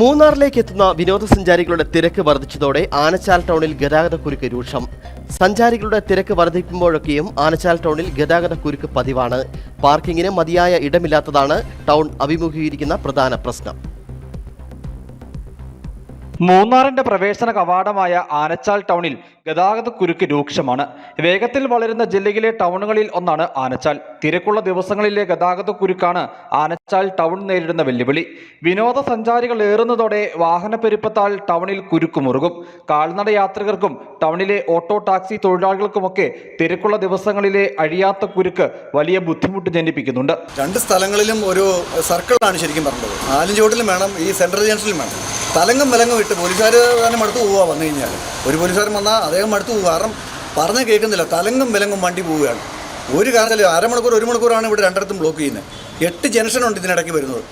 മൂന്നാറിലേക്ക് എത്തുന്ന വിനോദസഞ്ചാരികളുടെ തിരക്ക് വർദ്ധിച്ചതോടെ ആനച്ചാൽ ടൗണിൽ ഗതാഗതക്കുരുക്ക് രൂക്ഷം. സഞ്ചാരികളുടെ തിരക്ക് വർദ്ധിക്കുമ്പോഴൊക്കെയും ആനച്ചാൽ ടൗണിൽ ഗതാഗതക്കുരുക്ക് പതിവാണ്. പാർക്കിങ്ങിന് മതിയായ ഇടമില്ലാത്തതാണ് ടൗൺ അഭിമുഖീകരിക്കുന്ന പ്രധാന പ്രശ്നം. മൂന്നാറിന്റെ പ്രവേശന കവാടമായ ആനച്ചാൽ ടൗണിൽ ഗതാഗത കുരുക്ക് രൂക്ഷമാണ്. വേഗത്തിൽ വളരുന്ന ജില്ലയിലെ ടൗണുകളിൽ ഒന്നാണ് ആനച്ചാൽ. തിരക്കുള്ള ദിവസങ്ങളിലെ ഗതാഗത കുരുക്കാണ് ആനച്ചാൽ ടൗൺ നേരിടുന്ന വെല്ലുവിളി. വിനോദസഞ്ചാരികൾ ഏറുന്നതോടെ വാഹന പെരുപ്പത്താൽ ടൗണിൽ കുരുക്കുമുറുകും കാൽനട യാത്രികർക്കും ടൗണിലെ ഓട്ടോ ടാക്സി തൊഴിലാളികൾക്കുമൊക്കെ തിരക്കുള്ള ദിവസങ്ങളിലെ അഴിയാത്ത കുരുക്ക് വലിയ ബുദ്ധിമുട്ട് ജനിപ്പിക്കുന്നുണ്ട്. രണ്ട് സ്ഥലങ്ങളിലും ഒരു സർക്കിളാണ് ശരിക്കും പറഞ്ഞത്. ആലഞ്ചോട്ടിലും വേണം ഈ സെൻട്രൽ ജംഗ്ഷനിലും വേണം. തലങ്കം വിലങ്ങും ഇട്ട് പോലീസുകാർ തന്നെ മടുത്ത് പോവുക വന്നു കഴിഞ്ഞാൽ ഒരു പോലീസുകാരൻ വന്നാൽ അദ്ദേഹം മടുത്ത് പോകുക കാരണം പറഞ്ഞ് കേൾക്കുന്നില്ല. തലങ്ങും വിലങ്ങും വണ്ടി പോവുകയാണ്. ഒരു കാരണത്തിലും അരമണിക്കൂർ ഒരു മണിക്കൂറാണ് ഇവിടെ രണ്ടിടത്തും ബ്ലോക്ക് ചെയ്യുന്നത്. എട്ട് ജംഗ്ഷനുണ്ട് ഇതിനിടയ്ക്ക് വരുന്നത്.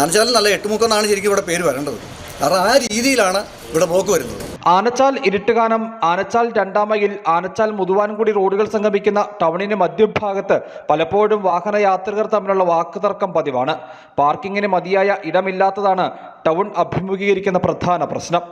ആനച്ചാലിൽ നല്ല എട്ടുമുക്കെന്നാണ് ശരിക്കും ഇവിടെ പേര് വരേണ്ടത്. കാരണം ആ രീതിയിലാണ് ഇവിടെ ബ്ലോക്ക് വരുന്നത്. ആനച്ചാൽ ഇരുട്ടുകാനം ആനച്ചാൽ രണ്ടാം മൈൽ ആനച്ചാൽ മുതുവാൻകുടി റോഡുകൾ സംഗമിക്കുന്ന ടൗണിന് മധ്യഭാഗത്ത് പലപ്പോഴും വാഹന യാത്രികർ തമ്മിലുള്ള വാക്കുതർക്കം പതിവാണ്. പാർക്കിങ്ങിന് മതിയായ ഇടമില്ലാത്തതാണ് ടൗൺ അഭിമുഖീകരിക്കുന്ന പ്രധാന പ്രശ്നം.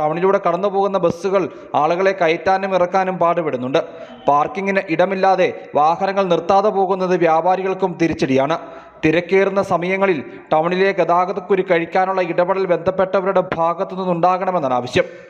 ടൗണിലൂടെ കടന്നു പോകുന്ന ബസ്സുകൾ ആളുകളെ കയറ്റാനും ഇറക്കാനും പാടുപെടുന്നുണ്ട്. പാർക്കിങ്ങിന് ഇടമില്ലാതെ വാഹനങ്ങൾ നിർത്താതെ പോകുന്നത് വ്യാപാരികൾക്കും തിരിച്ചടിയാണ്. തിരക്കേറുന്ന സമയങ്ങളിൽ ടൗണിലെ ഗതാഗതക്കുരു കഴിക്കാനുള്ള ഇടപെടൽ ബന്ധപ്പെട്ടവരുടെ ഭാഗത്തു നിന്നുണ്ടാകണമെന്നാണ് ആവശ്യം.